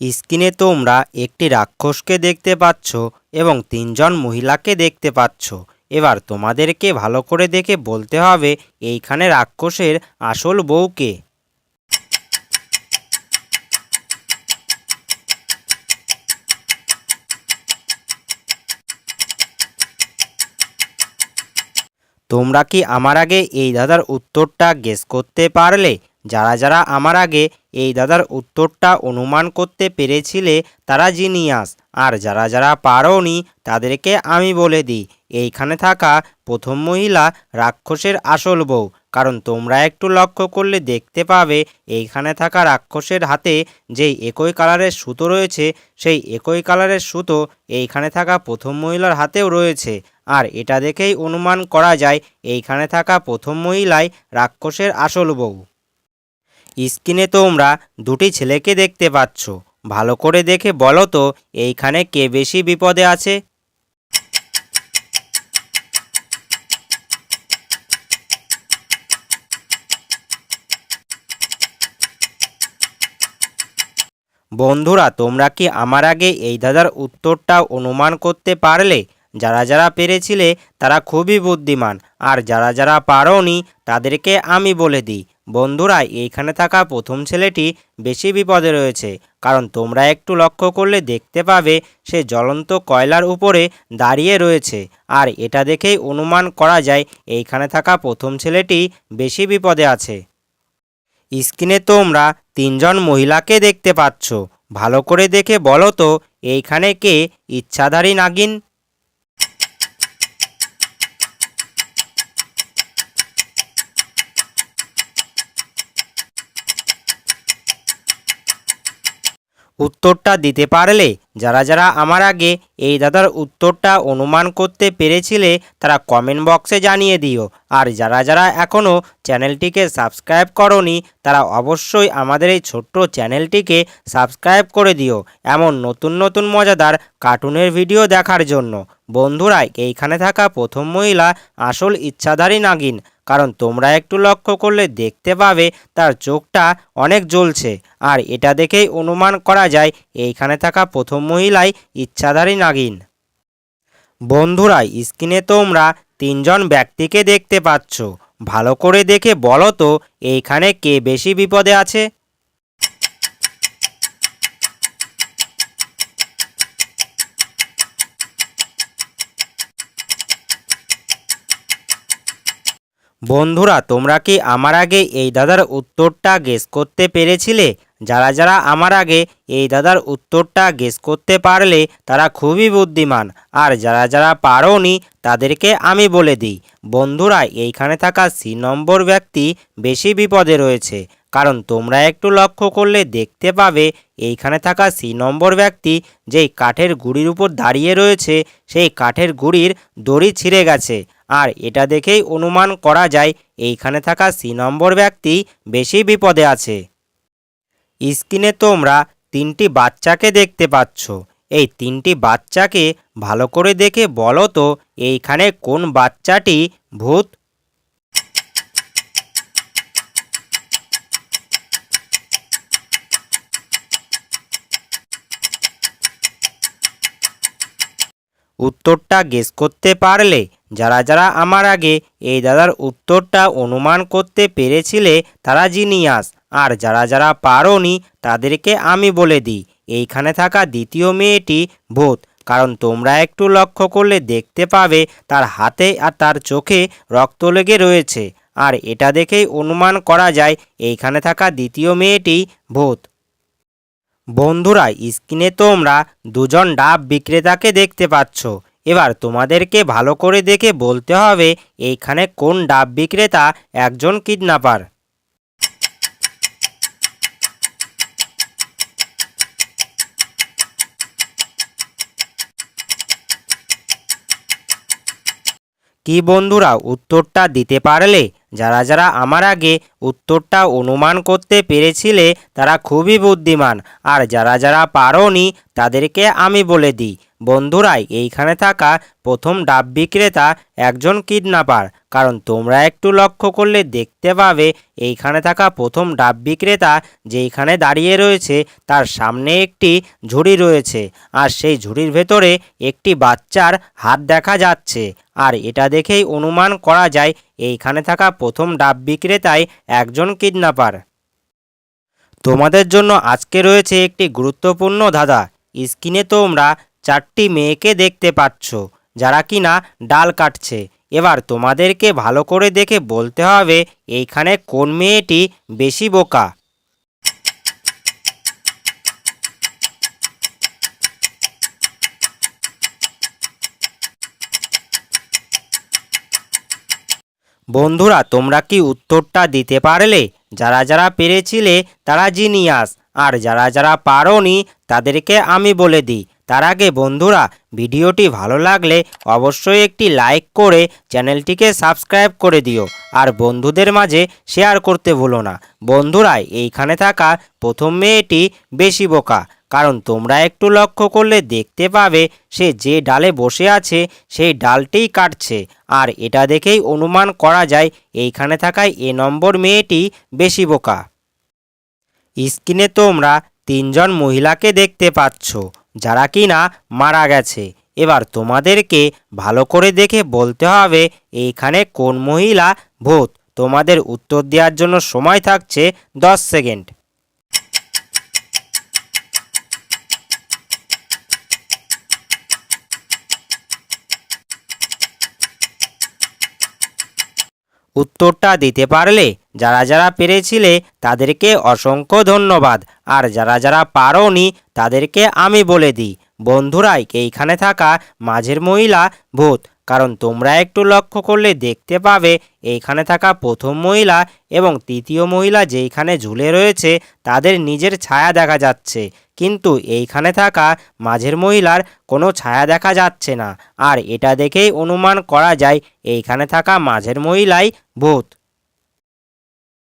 স্ক্রিনে তোমরা একটি রাক্ষসকে দেখতে পাচ্ছ এবং তিনজন মহিলাকে দেখতে পাচ্ছ। এবার তোমাদেরকে ভালো করে দেখে বলতে হবে এইখানে রাক্ষসের আসল বউকে তোমরা কি আমার আগে এই দাদার উত্তরটা গেস করতে পারলে? যারা যারা আমার আগে এই দাদার উত্তরটা অনুমান করতে পেরেছিলে তারা জিনিয়াস। আর যারা যারা পারোনি তাদেরকে আমি বলে দিই, এইখানে থাকা প্রথম মহিলা রাক্ষসের আসল বউ। কারণ তোমরা একটু লক্ষ্য করলে দেখতে পাবে, এইখানে থাকা রাক্ষসের হাতে যেই একই কালারের সুতো রয়েছে, সেই একই কালারের সুতো এইখানে থাকা প্রথম মহিলার হাতেও রয়েছে। আর এটা দেখেই অনুমান করা যায়, এইখানে থাকা প্রথম মহিলাই রাক্ষসের আসল বউ। স্ক্রিনে তোমরা দুটি ছেলেকে দেখতে পাচ্ছ। ভালো করে দেখে বলো তো, এইখানে কে বেশি বিপদে আছে? বন্ধুরা, তোমরা কি আমার আগে এই দাদার উত্তরটা অনুমান করতে পারলে? যারা যারা পেরেছিলে তারা খুবই বুদ্ধিমান, আর যারা যারা পারোনি তাদেরকে আমি বলে দিই। বন্ধুরা, এইখানে থাকা প্রথম ছেলেটি বেশি বিপদে রয়েছে, কারণ তোমরা একটু লক্ষ্য করলে দেখতে পাবে সে জ্বলন্ত কয়লার উপরে দাঁড়িয়ে রয়েছে। আর এটা দেখেই অনুমান করা যায়, এইখানে থাকা প্রথম ছেলেটি বেশি বিপদে আছে। স্ক্রিনে তোমরা তিনজন মহিলাকে দেখতে পাচ্ছ। ভালো করে দেখে বলো তো, এইখানে কে? ইচ্ছাধারী নাগিন উত্তরটা দিতে পারলে। যারা যারা আমার আগে এই দাদার উত্তরটা অনুমান করতে পেরেছিলে, তারা কমেন্ট বক্সে জানিয়ে দিও। আর যারা যারা এখনও চ্যানেলটিকে সাবস্ক্রাইব করনি, তারা অবশ্যই আমাদের এই ছোট্ট চ্যানেলটিকে সাবস্ক্রাইব করে দিও। এমন নতুন নতুন মজাদার কার্টুনের ভিডিও দেখার জন্য। বন্ধুরা, এইখানে থাকা প্রথম মহিলা আসল ইচ্ছাধারী নাগিন। কারণ তোমরা একটু লক্ষ্য করলে দেখতে পাবে তার চোখটা অনেক জ্বলছে। আর এটা দেখেই অনুমান করা যায়, এইখানে থাকা প্রথম মহিলাই ইচ্ছাধারী নাগিন। বন্ধুরা, স্ক্রিনে তোমরা তিনজন ব্যক্তিকে দেখতে পাচ্ছ। ভালো করে দেখে বলো তো, এইখানে কে বেশি বিপদে আছে? বন্ধুরা, তোমরা কি আমার আগে এই দাদার উত্তরটা গেস করতে পেরেছিলে? যারা যারা আমার আগে এই দাদার উত্তরটা গেস করতে পারলে তারা খুবই বুদ্ধিমান। আর যারা যারা পারোনি, তাদেরকে আমি বলে দিই। বন্ধুরা, এইখানে থাকা সি নম্বর ব্যক্তি বেশি বিপদে রয়েছে। কারণ তোমরা একটু লক্ষ্য করলে দেখতে পাবে এইখানে থাকা সি নম্বর ব্যক্তি যেই কাঠের গুড়ির উপর দাঁড়িয়ে রয়েছে, সেই কাঠের গুড়ির দড়ি ছিঁড়ে গেছে। আর এটা দেখেই অনুমান করা যায় এইখানে থাকা সি নম্বর ব্যক্তি বেশি বিপদে আছে। স্ক্রিনে তোমরা তিনটি বাচ্চাকে দেখতে পাচ্ছ। এই তিনটি বাচ্চাকে ভালো করে দেখে বলো তো, এইখানে কোন বাচ্চাটি ভূত উত্তরটা গেস করতে পারলে, যারা যারা আমার আগে এই দাদার উত্তরটা অনুমান করতে পেরেছিলে তারা জিনিয়াস আর যারা যারা পারোনি তাদেরকে আমি বলে দিই, এইখানে থাকা দ্বিতীয় মেয়েটি ভূত, কারণ তোমরা একটু লক্ষ্য করলে দেখতে পাবে তার হাতে আর তার চোখে রক্ত লেগে রয়েছে, আর এটা দেখেই অনুমান করা যায়, এইখানে থাকা দ্বিতীয় মেয়েটি ভূত। বন্ধুরা, স্ক্রিনে তোমরা দুজন ডাব বিক্রেতাকে দেখতে পাচ্ছ। এবার তোমাদেরকে ভালো করে দেখে বলতে হবে, এইখানে কোন ডাব বিক্রেতা একজন কিডন্যাপার। কি বন্ধুরা, উত্তরটা দিতে পারলে? যারা যারা আমার আগে উত্তরটা অনুমান করতে পেরেছিলে তারা খুবই বুদ্ধিমান। আর যারা যারা পারোনি তাদেরকে আমি বলে দিই। বন্ধুরাই, এইখানে থাকা প্রথম ডাব বিক্রেতা একজন কিডন্যাপার। কারণ তোমরা একটু লক্ষ্য করলে দেখতে পাবে, এইখানে থাকা প্রথম ডাব বিক্রেতা যেইখানে দাঁড়িয়ে রয়েছে, তার সামনে একটি ঝুড়ি রয়েছে। আর সেই ঝুড়ির ভেতরে একটি বাচ্চার হাত দেখা যাচ্ছে। আর এটা দেখেই অনুমান করা যায়, এইখানে থাকা প্রথম ডাব বিক্রেতাই একজন কিডন্যাপার। তোমাদের জন্য আজকে রয়েছে একটি গুরুত্বপূর্ণ ধাঁধা। স্ক্রিনে তোমরা চারটি মেয়েকে দেখতে পাচ্ছ, যারা কিনা ডাল কাটছে। এবার তোমাদেরকে ভালো করে দেখে বলতে হবে, এইখানে কোন মেয়েটি বেশি বোকা? বন্ধুরা, তোমরা কি উত্তরটা দিতে পারলে? যারা যারা পেরেছিলে তারা জিনিয়াস, আর যারা যারা পারোনি তাদেরকে আমি বলে দিই। তার আগে বন্ধুরা ভিডিওটি ভালো লাগলে অবশ্যই একটি লাইক করে চ্যানেলটিকে সাবস্ক্রাইব করে দিও আর বন্ধুদের মাঝে শেয়ার করতে ভুলো না। বন্ধুরা, এইখানে থাকা প্রথম মেয়েটি বেশি বোকা, কারণ তোমরা একটু লক্ষ্য করলে দেখতে পাবে সে যে ডালে বসে আছে সেই ডালটিই কাটছে। আর এটা দেখেই অনুমান করা যায় এইখানে থাকায় এ নম্বর মেয়েটি বেশি বোকা। স্ক্রিনে তোমরা তিনজন মহিলাকে দেখতে পাচ্ছ। যারা কিনা মারা গেছে। এবার তোমাদেরকে ভালো করে দেখে বলতে হবে, এইখানে কোন মহিলা ভূত? তোমাদের উত্তর দেওয়ার জন্য সময় থাকছে দশ সেকেন্ড। উত্তরটা দিতে পারলে যারা যারা পেরেছিলে তাদেরকে অসংখ্য ধন্যবাদ। আর যারা যারা পারোনি, তাদেরকে আমি বলে দিই বন্ধুরাই এইখানে থাকা মাঝের মহিলা ভূত, কারণ তোমরা একটু লক্ষ্য করলে দেখতে পাবে, এইখানে থাকা প্রথম মহিলা এবং তৃতীয় মহিলা যেইখানে ঝুলে রয়েছে, তাদের নিজের ছায়া দেখা যাচ্ছে। কিন্তু এইখানে থাকা মাঝের মহিলার কোনো ছায়া দেখা যাচ্ছে না। আর এটা দেখেই অনুমান করা যায়, এইখানে থাকা মাঝের মহিলাই ভূত।